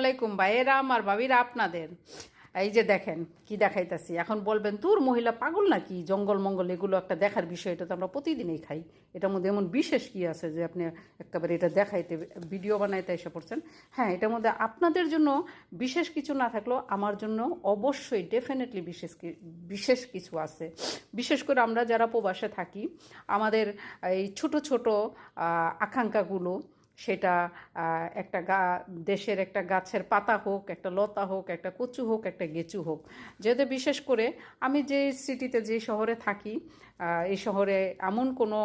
আলাইকুম, ভাইয়েরা, আমার ভাবিরা, আপনাদের। এই যে দেখেন, কি দেখাইতাছি? এখন বলবেন, তোর মহিলা পাগল নাকি? জঙ্গল মঙ্গল, এগুলো একটা দেখার বিষয়, এটা তো আমরা প্রতিদিনই খাই। এটার মধ্যে এমন বিশেষ কি আছে যে আপনি একেবারে এটা দেখাইতে, ভিডিও বানাইতে এসে পড়ছেন? হ্যাঁ এটার মধ্যে আপনাদের জন্য বিশেষ কিছু না থাকলেও আমার জন্য অবশ্যই ডেফিনেটলি বিশেষ বিশেষ কিছু আছে। বিশেষ করে আমরা যারা প্রবাসে থাকি, আমাদের এই ছোট ছোট আকাঙ্ক্ষাগুলো সেটা একটা গা, দেশের একটা গাছের পাতা হোক, একটা লতা হোক, একটা কচু হোক, একটা গেচু হোক। যেহেতু বিশেষ করে আমি যে সিটিতে, যে শহরে থাকি এই শহরে এমন কোনো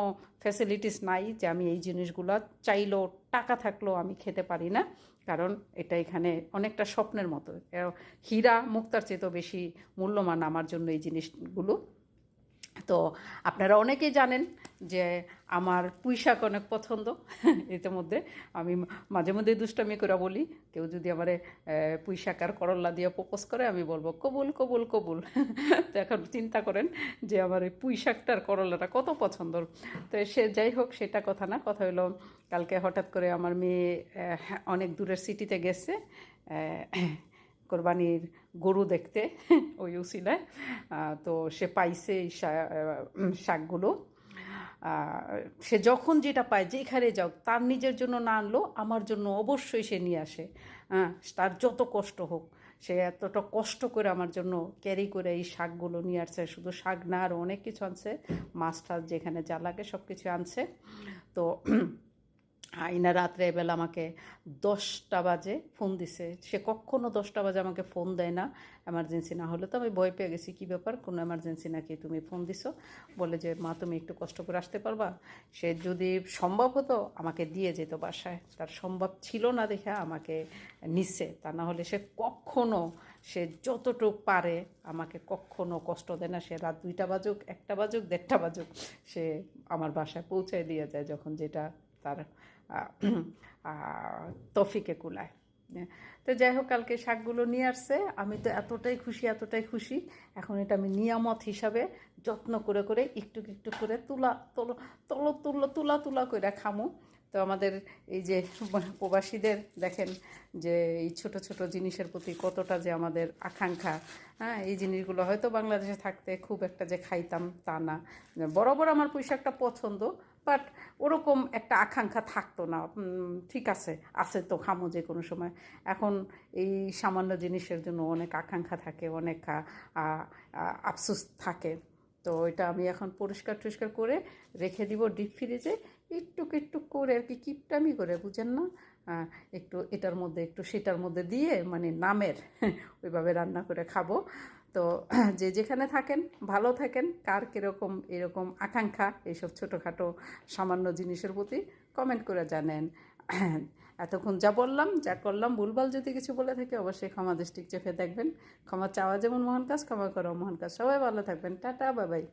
ফ্যাসিলিটিস নাই যে আমি এই জিনিসগুলো চাইলেও টাকা থাকলেও আমি খেতে পারি না। কারণ এটা এখানে অনেকটা স্বপ্নের মতো। হীরা মুক্তার চেয়েও বেশি মূল্যমান আমার জন্য এই জিনিসগুলো। তো আপনারা অনেকেই জানেন যে আমার পুঁই শাক অনেক পছন্দ। ইতিমধ্যে আমি মাঝে মধ্যে দুষ্টামি করে বলি, কেউ যদি আমার পুঁই শাক আর করল্লা দিয়ে প্রপোজ করে, আমি বলব, কবুল কবুল কবুল। তো এখন চিন্তা করেন যে আমার এই পুঁই শাকটা আর করল্লাটা কত পছন্দ তো সে যাই হোক, সেটা কথা না, কথা হলো কালকে হঠাৎ করে আমার মেয়ে অনেক দূরের সিটিতে গেছে কোরবানির গরু দেখতে ওই উসিলায়। তো সে পাইছে এই শাকগুলো। সে যখন যেটা পায় যেখানে যাও, তার নিজের জন্য না আনলো আমার জন্য অবশ্যই সে নিয়ে আসে। হ্যাঁ তার যত কষ্ট হোক, সে এতটা কষ্ট করে আমার জন্য ক্যারি করে এই শাকগুলো নিয়ে আসছে। শুধু শাক না আরও অনেক কিছু আনছে। মাছ টাছ যেখানে যা লাগে সব কিছু আনছে। তো আইনা রাত্রে বেলা আমাকে দশটা বাজে ফোন দিছে। সে কখনো দশটা বাজে আমাকে ফোন দেয় না এমার্জেন্সি না হলে। তো আমি ভয় পেয়ে গেছি, কী ব্যাপার? কোনো এমার্জেন্সি নাকি তুমি ফোন দিছো? বলে যে, মা, তুমি একটু কষ্ট করে আসতে পারবা? সে যদি সম্ভব হতো, আমাকে দিয়ে যেত বাসায়। তার সম্ভব ছিল না দেখে আমাকে নিচ্ছে তা না হলে সে কখনো, সে যতটুকু পারে, আমাকে কখনো কষ্ট দেয় না। সে রাত দুইটা বাজুক, একটা বাজুক, দেড়টা বাজুক, সে আমার বাসায় পৌঁছায় দিয়ে যায়। যখন যেটা তার তফিকে কুলায়। তো যাই হোক, কালকে শাকগুলো নিয়ে আসছে। আমি তো এতটাই খুশি এতটাই খুশি। এখন এটা আমি নিয়ামত হিসাবে যত্ন করে করে একটু একটু করে তুলা, তোলো তোলো, তুলো, তুলা তুলা করে খামু। তো আমাদের এই যে প্রবাসীদের দেখেন যে এই ছোট ছোট জিনিসের প্রতি কতটা যে আমাদের আকাঙ্ক্ষা হ্যাঁ এই জিনিসগুলো হয়তো বাংলাদেশে থাকতে খুব একটা যে খাইতাম তা না। বরাবর আমার পোশাকটা পছন্দ, বাট ওরকম একটা আকাঙ্ক্ষা থাকতো না। ঠিক আছে আছে তো খামো যে কোনো সময়। এখন এই সামান্য জিনিসের জন্য অনেক আকাঙ্ক্ষা থাকে, অনেক আফসোস থাকে। তো এটা আমি এখন পরিষ্কার টরিষ্কার করে রেখে দিব ডিপ ফ্রিজে একটু একটু করে আর কি কিপটামি করে, বুঝেন না? একটু এটার মধ্যে, একটু সেটার মধ্যে দিয়ে মানে নামের ওইভাবে রান্না করে খাব। তো যে যেখানে থাকেন, ভালো থাকেন, কার কীরকম, এরকম আকাঙ্ক্ষা, এইসব ছোটোখাটো সামান্য জিনিসের প্রতি কমেন্ট করে জানেন। এতক্ষণ যা বললাম, যা করলাম, ভুলভাল যদি কিছু বলে থাকে অবশ্যই ক্ষমা দৃষ্টিক চোখে দেখবেন। ক্ষমা চাওয়া যেমন মহান কাজ, ক্ষমা করো মহান কাজ। সবাই ভালো থাকবেন। টাটা বাবাই